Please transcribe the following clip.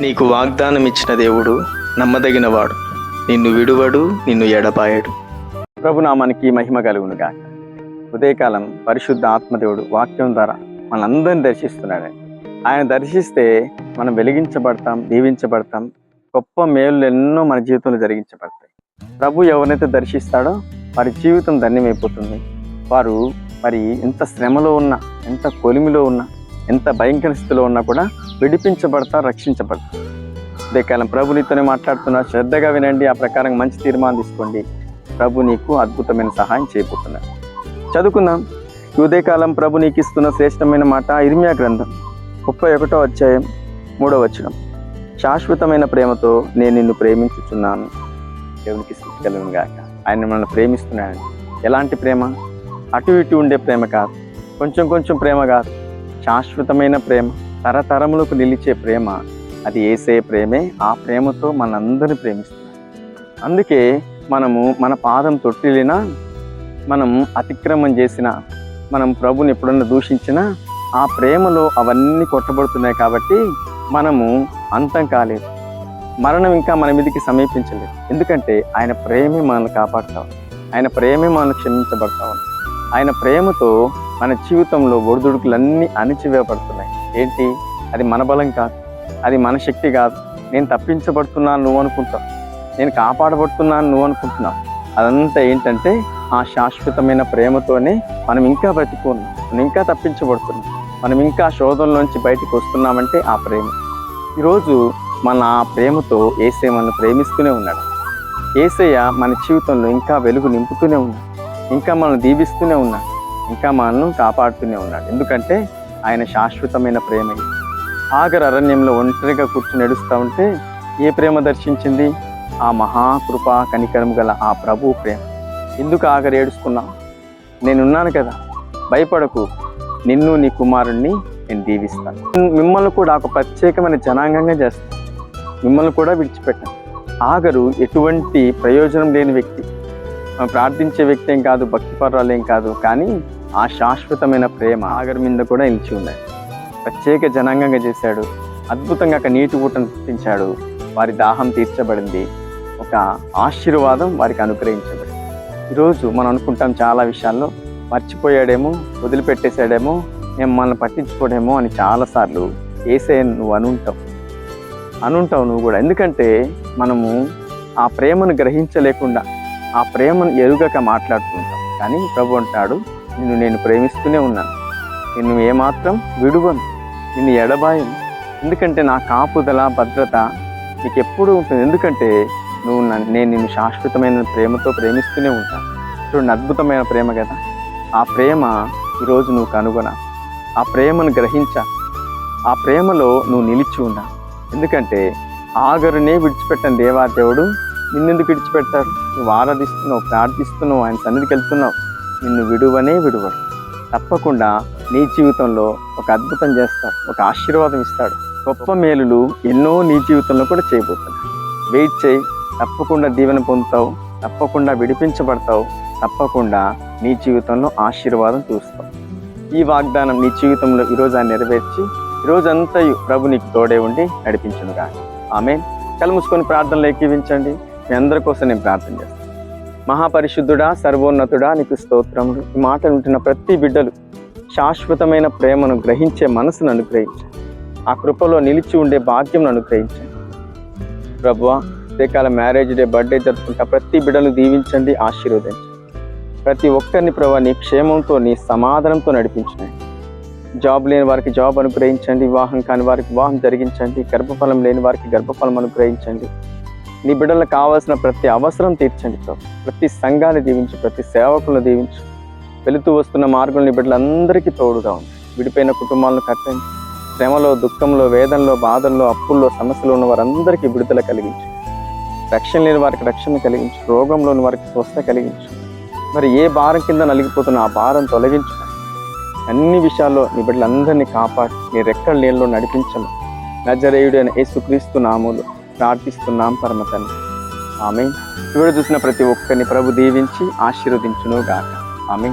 నీకు వాగ్దానం ఇచ్చిన దేవుడు నమ్మదగినవాడు. నిన్ను విడువడు నిన్ను ఎడపాయడు ప్రభునామానికి మహిమ కలుగును గాక. ఉదయకాలం పరిశుద్ధ ఆత్మదేవుడు వాక్యం ద్వారా మనందరిని దర్శిస్తున్నాడు. ఆయన దర్శిస్తే మనం వెలిగించబడతాం దీవించబడతాం. గొప్ప మేలు ఎన్నో మన జీవితంలో జరిగించబడతాయి. ప్రభు ఎవరినైతే దర్శిస్తాడో వారి జీవితం ధన్యమైపోతుంది. వారు మరి ఎంత శ్రమలో ఉన్నా ఎంత కొలిమిలో ఉన్నా ఎంత భయంకర స్థితిలో ఉన్నా కూడా విడిపించబడతారు రక్షించబడతారు ఉదయకాలం ప్రభు నీతోనే మాట్లాడుతున్నా శ్రద్ధగా వినండి ఆ ప్రకారం మంచి తీర్మానం తీసుకోండి. ప్రభు నీకు అద్భుతమైన సహాయం చేయబోతున్నాడు చదువుకుందాం. ఈ ఉదయకాలం ప్రభు నీకు ఇస్తున్న శ్రేష్టమైన మాట ఇర్మియా గ్రంథం ముప్పై ఒకటో అధ్యాయం మూడో వచనం. శాశ్వతమైన ప్రేమతో నేను నిన్ను ప్రేమించుచున్నాను. దేవునికి స్థితి గాక. ఆయన మనల్ని ప్రేమిస్తున్నాడు. ఎలాంటి ప్రేమ? అటు ఇటు ఉండే ప్రేమ కాదు. కొంచెం కొంచెం ప్రేమ కాదు. శాశ్వతమైన ప్రేమ తరతరములకు నిలిచే ప్రేమ అది ఏసే ప్రేమే ఆ ప్రేమతో మనందరిని ప్రేమిస్తుంది అందుకే మనము మన పాదం తొట్టిలినా మనం అతిక్రమం చేసిన మనం ప్రభుని ఎప్పుడన్నా దూషించినా ఆ ప్రేమలో అవన్నీ కొట్టబడుతున్నాయి కాబట్టి మనము అంతం కాలేదు. మరణం ఇంకా మన మీదకి సమీపించలేదు. ఎందుకంటే ఆయన ప్రేమే మనల్ని కాపాడుతాం ఆయన ప్రేమే మనల్ని క్షమించబడతాం ఆయన ప్రేమతో మన జీవితంలో ఒడిదుడుకులన్నీ అణిచివేయబడుతున్నాయి. ఏంటి? అది మన బలం కాదు. అది మన శక్తి కాదు. నేను తప్పించబడుతున్నాను నువ్వు అనుకుంటావు. నేను కాపాడబడుతున్నాను నువ్వు అనుకుంటున్నావు. అదంతా ఏంటంటే ఆ శాశ్వతమైన ప్రేమతోనే మనం ఇంకా బ్రతికున్నాం. మనం ఇంకా తప్పించబడుతున్నాం. మనం ఇంకా శోధంలోంచి బయటకు వస్తున్నామంటే ఆ ప్రేమ. ఈరోజు మన ఆ ప్రేమతో ఏసే మనం ప్రేమిస్తూనే ఉన్నాడు. ఏసయ్య మన జీవితంలో ఇంకా వెలుగు నింపుతూనే ఉన్నాడు. ఇంకా మనల్ని దీవిస్తూనే ఉన్నాడు ఇంకా మనల్ని కాపాడుతూనే ఉన్నాడు ఎందుకంటే ఆయన శాశ్వతమైన ప్రేమ. ఇది. ఆగర్ అరణ్యంలో ఒంటరిగా కూర్చుని నడుస్తూ ఉంటే ఏ ప్రేమ దర్శించింది? ఆ మహాకృప కనికరం గల ఆ ప్రభు ప్రేమ. ఎందుకు ఆగరు ఏడుస్తున్నావు నేనున్నాను కదా. భయపడకు. నిన్ను నీ కుమారుణ్ణి నేను దీవిస్తాను. మిమ్మల్ని కూడా ఒక ప్రత్యేకమైన జనాంగంగా చేస్తాను. మిమ్మల్ని కూడా విడిచిపెట్టాను. ఆగరు ఎటువంటి ప్రయోజనం లేని వ్యక్తి ప్రార్థించే వ్యక్తి ఏం కాదు భక్తిపరాలు ఏం కాదు కానీ ఆ శాశ్వతమైన ప్రేమ ఆగరి మీద కూడా నిలిచి ఉన్నాయి ప్రత్యేక జనాంగంగా చేశాడు అద్భుతంగా అక్కడ నీటి ఊటను పుట్టించాడు వారి దాహం తీర్చబడింది ఒక ఆశీర్వాదం వారికి అనుగ్రహించబడింది. ఈరోజు మనం అనుకుంటాం చాలా విషయాల్లో మర్చిపోయాడేమో వదిలిపెట్టేశాడేమో మేము మనల్ని పట్టించుకోడేమో అని చాలాసార్లు వేసే నువ్వు అనుంటావు. అనుంటావు నువ్వు కూడా. ఎందుకంటే మనము ఆ ప్రేమను గ్రహించలేకుండా ఆ ప్రేమను ఎరుగక మాట్లాడుతుంటాం కానీ ప్రభు అంటాడు నిన్ను నేను ప్రేమిస్తూనే ఉన్నాను. నిన్ను ఏమాత్రం విడువను. నిన్ను ఎడబాయను. ఎందుకంటే నా కాపుదల భద్రత నీకు ఎప్పుడు ఉంటుంది. ఎందుకంటే నువ్వు నన్ను నేను నిన్ను శాశ్వతమైన ప్రేమతో ప్రేమిస్తూనే ఉంటాను. చూడండి అద్భుతమైన ప్రేమ కదా. ఆ ప్రేమ ఈరోజు నువ్వు కనుగొన ఆ ప్రేమను గ్రహించ ఆ ప్రేమలో నువ్వు నిలిచి ఉన్నా ఎందుకంటే ఆగరునే విడిచిపెట్టని దేవాదేవుడు నిన్నెందుకు విడిచిపెడతాడు నువ్వు ఆరాధిస్తున్నావు ప్రార్థిస్తున్నావు ఆయన సన్నిధికి వెళ్తున్నావు. నిన్ను విడువనే విడువడు తప్పకుండా నీ జీవితంలో ఒక అద్భుతం చేస్తాడు ఒక ఆశీర్వాదం ఇస్తాడు. గొప్ప మేలులు ఎన్నో నీ జీవితంలో కూడా చేయబోతున్నాడు వెయిట్ చేయి తప్పకుండా దీవెన పొందుతావు తప్పకుండా విడిపించబడతావు తప్పకుండా నీ జీవితంలో ఆశీర్వాదం చూస్తావు. ఈ వాగ్దానం నీ జీవితంలో ఈరోజు ఆయన నెరవేర్చి ఈరోజంతా ప్రభు నీకు తోడే ఉండి నడిపించును కానీ ఆమె కళ్ళు మూసుకొని ప్రార్థనలు ఎక్కివించండి మీ అందరి కోసం నేను ప్రార్థన చేస్తాను. మహాపరిశుద్ధుడా సర్వోన్నతుడా నీకు స్తోత్రములు. ఈ మాట వింటున్న ప్రతి బిడ్డలు శాశ్వతమైన ప్రేమను గ్రహించే మనసును అనుగ్రహించండి ఆ కృపలో నిలిచి ఉండే భాగ్యం అనుగ్రహించండి ప్రభువా ప్రత్యేకాల మ్యారేజ్ డే బర్త్డే జరుపుకుంటా ప్రతి బిడ్డను దీవించండి ఆశీర్వదించండి ప్రతి ఒక్కరిని ప్రభా నీ క్షేమంతో నీ సమాధానంతో నడిపించండి జాబ్ లేని వారికి జాబ్ అనుగ్రహించండి వివాహం కాని వారికి వివాహం జరిగించండి గర్భఫలం లేని వారికి గర్భఫలం అనుగ్రహించండి. నీ బిడ్డలకు కావాల్సిన ప్రతి అవసరం తీర్చండి ప్రభు. ప్రతి సంఘాన్ని దీవించు ప్రతి సేవకులను దీవించు. వెళుతూ వస్తున్న మార్గంలో నీ బిడ్డలందరికీ తోడుగా ఉంది విడిపోయిన కుటుంబాలను కట్టండి. శ్రమలో దుఃఖంలో వేదనలో బాధల్లో అప్పుల్లో సమస్యలు ఉన్న వారందరికీ విడుదల కలిగించు. రక్షణ లేని వారికి రక్షణ కలిగించు. రోగంలోని వారికి స్వస్థ కలిగించు. మరి ఏ భారం కింద నలిగిపోతున్న ఆ భారం తొలగించు. అన్ని విషయాల్లో నీ బిడ్డలందరినీ కాపాడి. నీ రెక్కల నీళ్ళలో నడిపించను. నజరేయుడు అని యేసుక్రీస్తు నామూలు ప్రార్థిస్తున్నాం పరమతను ఆమె చూడ చూసిన ప్రతి ఒక్కరిని ప్రభు దీవించి ఆశీర్వదించును గాక ఆమె